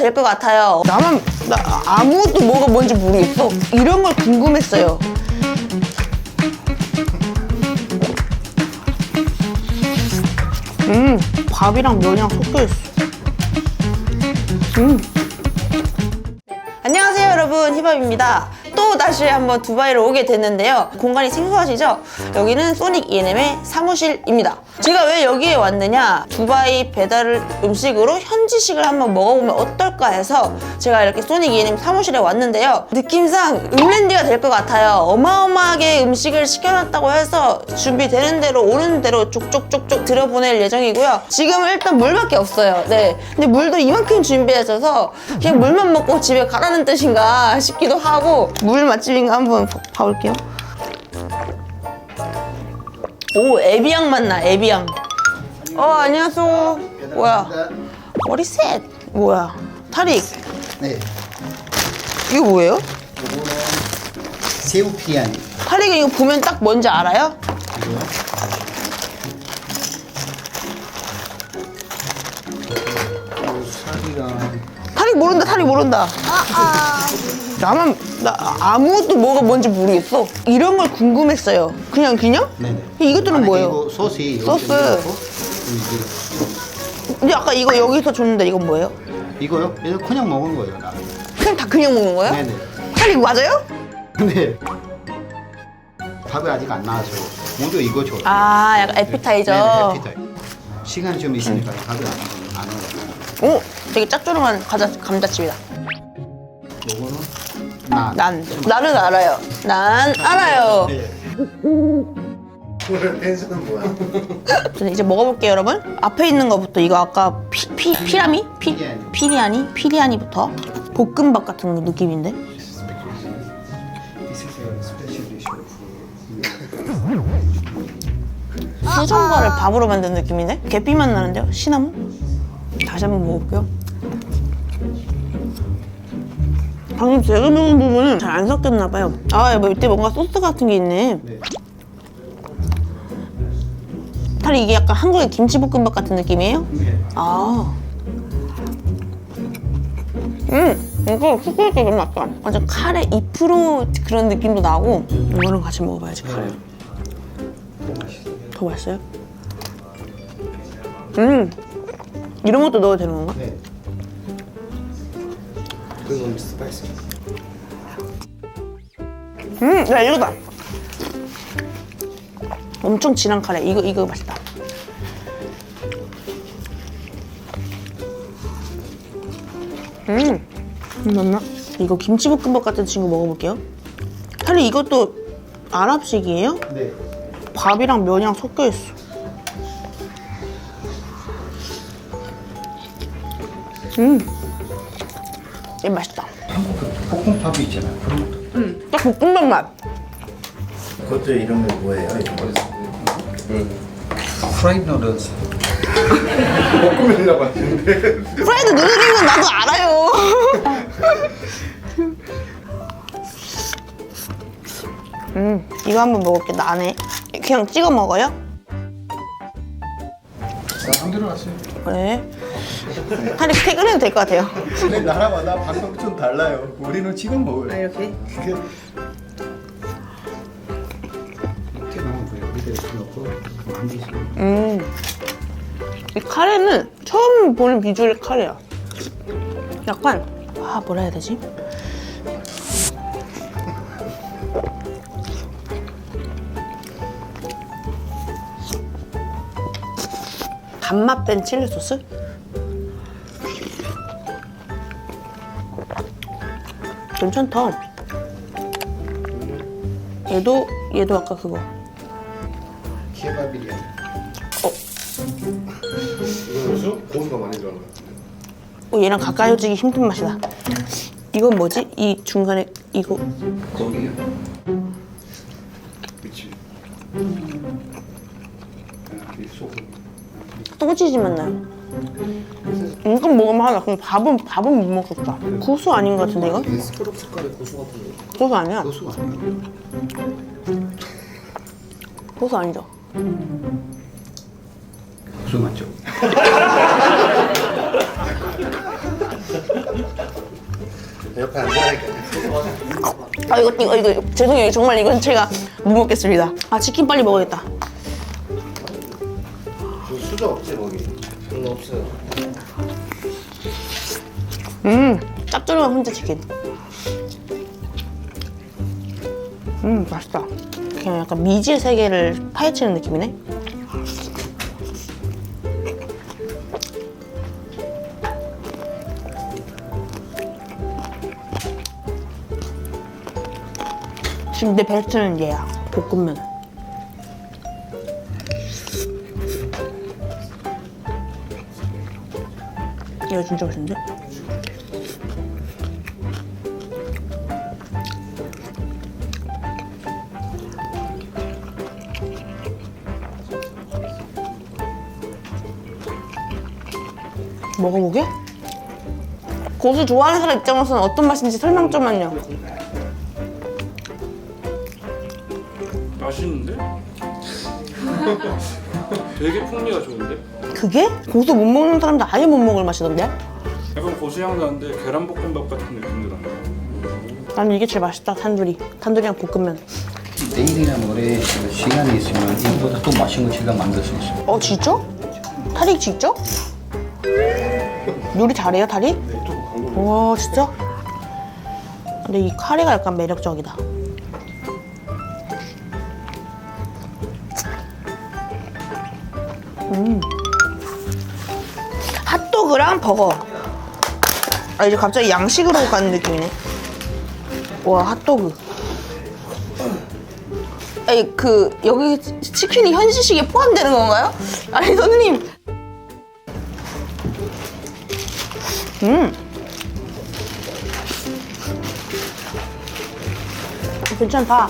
될 것 같아요. 나만 나 아무것도 뭐가 뭔지 모르겠어. 이런 걸 궁금했어요. 음, 밥이랑 면이랑 섞여 있어. 음. 안녕하세요 여러분 히밥입니다 또 다시 한번 두바이로 오게 됐는데요. 공간이 생소하시죠? 여기는 소닉 E&M의 사무실입니다. 제가 왜 여기에 왔느냐? 두바이 배달 음식으로 현지식을 한번 먹어보면 어떨까 해서 제가 이렇게 소닉 E&M 사무실에 왔는데요. 느낌상 음랜디가 될 것 같아요. 어마어마하게 음식을 시켜놨다고 해서 준비되는 대로 오는 대로 쪽쪽쪽쪽 들여보낼 예정이고요. 지금은 일단 물밖에 없어요. 네. 근데 물도 이만큼 준비해져서 그냥 물만 먹고 집에 가라는 뜻인가 싶기도 하고 물 맛집인가 한번 봐- 봐볼게요. 오 에비앙 맛나 에비앙? 어 안녕하세요. 뭐야? 머리 셋. 뭐야? 타릭 네, 이거 뭐예요? 이거는 새우 피아니. 타릭이 이거 보면 딱 뭔지 알아요? 이거요? 살이랑 타릭 모른다 타릭 모른다 나만 나 아무것도 뭐가 뭔지 모르겠어 이런 걸 궁금했어요 그냥 그냥? 네네. 이것들은 만약에 뭐예요? 이거 소스 소스. 넣고, 근데 아까 이거 여기서 줬는데 이건 뭐예요? 이거요? 이거 그냥 먹은 거예요. 나. 그냥 다 그냥 먹는 거예요? 네네. 타릭 맞아요? 근데 밥이 아직 안 나와서 먼저 이거 줘요. 아 약간 에피타이저 네네, 해피타이. 시간이 좀 있으니까 밥이 안, 안 나와요. 오 되게 짭조름한 과자 감자칩이다 나. 난 나는 알아요 난 알아요 네. 오늘 텐션은 뭐야? 저는 이제 먹어볼게요 여러분 앞에 있는 거부터 이거 아까 피, 피, 피라미? 피, 피리아니. 피리아니? 피리아니부터 볶음밥 같은 느낌인데 This is a special dish for 수정과를 밥으로 만든 느낌인데? 계피 맛 나는데요? 시나몬? 다시 한번 먹어볼게요 방금 제가 먹은 부분은 잘 안 섞였나 봐요 아뭐 이때 뭔가 소스 같은 게 있네 네. 탈이 이게 약간 한국의 김치볶음밥 같은 느낌이에요? 네. 아. 음, 이거 후쿠오카 너무 맛있다. 완전 카레 2% 그런 느낌도 나고 이거랑 같이 먹어봐야지 카레. 더 맛있어요? 음, 이런 것도 넣어도 되는 건가? 네. 그건 스파이시. 음, 야 이거다. 엄청 진한 카레. 이거 이거 맛있다. 음, 맞나? 이거 김치볶음밥 같은 친구 먹어볼게요. 사실 이것도 아랍식이에요? 네. 밥이랑 면이랑 섞여 있어. 음, 이 맛있다. 볶음밥이 있잖아요. 그런 것도. 딱 볶음밥 맛. 그것도 거 뭐예요? 이런 거. 프라이드 누들스. 볶음이라고 하시는데. 프라이드 누들이면 나도 알아요. 음, 이거 한번 먹을게. 나네. 그냥 찍어 먹어요? 안 들어갔어요. 그래. 하리 퇴근해도 될 것 같아요. 근데 나라마다 방법 좀 달라요. 우리는 지금 먹어요. 이렇게? 그게 이렇게 넣으면 돼요. 밑에 이렇게 넣고 안 드시고. 음. 이 카레는 처음 보는 비주얼 카레야. 약간, 아, 뭐라 해야 되지? 단맛 뺀 칠리 소스? 괜찮다. 얘도, 얘도 아까 그거. 케바비리아니. 어, 이거는 수? 고수가 많이 들어간 것 같은데. 어, 얘랑 가까이 오지기 힘든 맛이다. 이건 뭐지? 이 중간에 이거 거기요. 그치. 이 소금. 소시지 맛 나요. 이거 먹으면 하나. 그럼 밥은 밥은 못 먹겠다. 고수 아닌 것 같은데 이거? 이 스크럽 색깔의 고수 같은 거. 고수 아니야? 소스가 아니에요. 고수 아니죠? 소스 맞죠? 옆에. 아 이거 이거 이거 죄송해요 정말 이건 제가 못 먹겠습니다 아 치킨 빨리 먹어야겠다 그 수저 없지 거기? 별로 없어요. 음 짭조름한 훈제 치킨. 음 맛있다. 그냥 약간 미지의 세계를 파헤치는 느낌이네? 지금 내 베스트는 얘야 볶음면 이거 진짜 맛있는데? 먹어보게? 고수 좋아하는 사람 입장에서는 어떤 맛인지 설명 좀만요. 맛있는데? 되게 풍미가 좋은데? 그게? 고수 못 먹는 사람들 아예 못 먹을 맛이던데? 약간 고수향 나는데 계란볶음밥 같은 느낌도 나요. 난 이게 제일 맛있다, 탄두리. 탄두리랑 볶음면. 내일이나 모레 시간이 있으면 이거보다 또 맛있는 거 제가 만들 수 있어요. 어, 진짜? 타리 직접? 요리 잘해요, 타리? 와, 진짜? 근데 이 카레가 약간 매력적이다. 음. 핫도그랑 버거. 아, 이제 갑자기 양식으로 가는 느낌이네. 와, 핫도그. 아니, 그, 여기 치킨이 현지식에 포함되는 건가요? 아니, 선생님. 음. 괜찮다.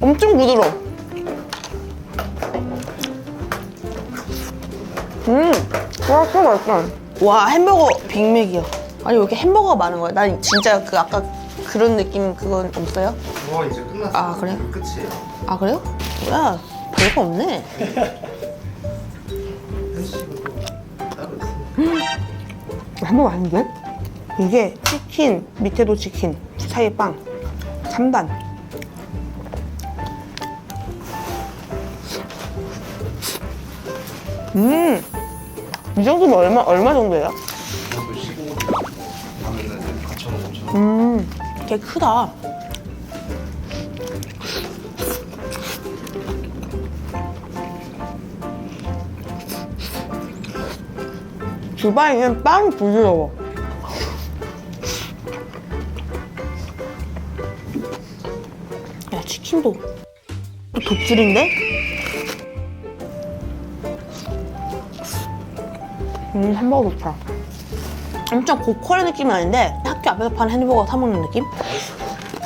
엄청 부드러워. 음, 와, 진짜 맛있다. 와, 햄버거 빅맥이야. 아니, 왜 이렇게 햄버거가 많은 거야? 난 진짜 그 아까 그런 느낌 그건 없어요? 그거 이제 끝났어. 아, 그래? 끝이에요. 아, 그래요? 뭐야, 별거 없네. 따로 있어. 햄버거 아닌데? 이게 치킨, 밑에도 치킨, 사이에 빵. 3단. 음, 이 정도면 얼마, 얼마 정도예요? 이것도 15. 하면은 4,500원. 음, 개 크다. 두바이는 빵이 부드러워. 야, 치킨도 독줄인데? 음, 햄버거 좋다. 엄청 고퀄의 느낌은 아닌데 학교 앞에서 파는 햄버거 사 먹는 느낌?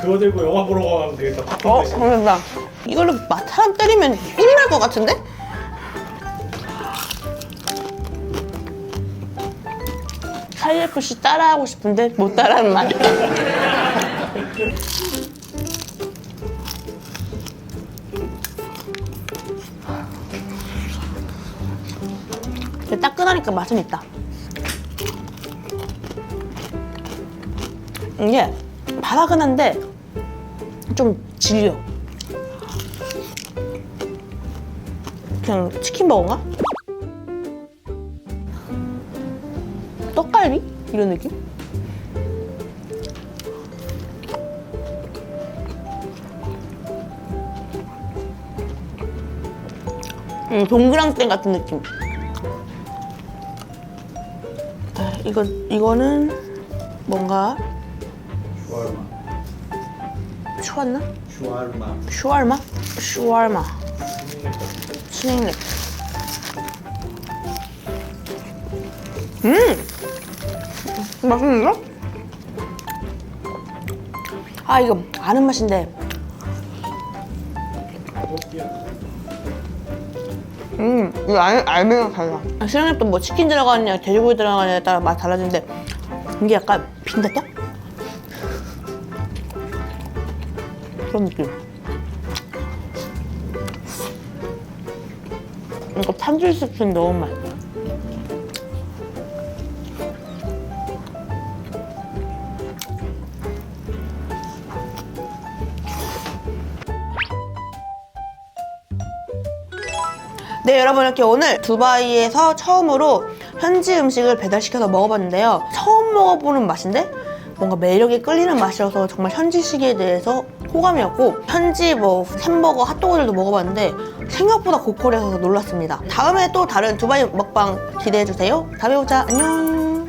그거 들고 영화 보러 가면 되겠다. 어, 그런다. 이걸로 맛 사람 때리면 꿀날것 같은데? KFC 따라하고 싶은데 못 따라하는 맛. 근데 따끈하니까 맛은 있다. 이게 바삭은 한데 좀 질려. 그냥 치킨 버거인가? 떡갈비? 이런 느낌? 음, 동그랑땡 같은 느낌. 이거 이거는 뭔가 슈아르마. 추웠나? 슈아르마. 슈얼마? 슈얼마. 스낵. 음! 맛있는데? 아, 이거 아는 맛인데. 음, 이거 알, 알면 달라. 스낵도 뭐 치킨 들어가느냐, 돼지고기 들어가느냐에 따라 맛 달라지는데, 이게 약간 빈대떡? 그런 느낌. 이거 탄두리 스프는 너무 맛있다. 네 여러분 이렇게 오늘 두바이에서 처음으로 현지 음식을 배달시켜서 먹어봤는데요. 처음 먹어보는 맛인데 뭔가 매력이 끌리는 맛이어서 정말 현지식에 대해서 호감이었고 현지 뭐 햄버거 핫도그들도 먹어봤는데 생각보다 고퀄이어서 놀랐습니다. 다음에 또 다른 두바이 먹방 기대해주세요. 다음에 보자. 안녕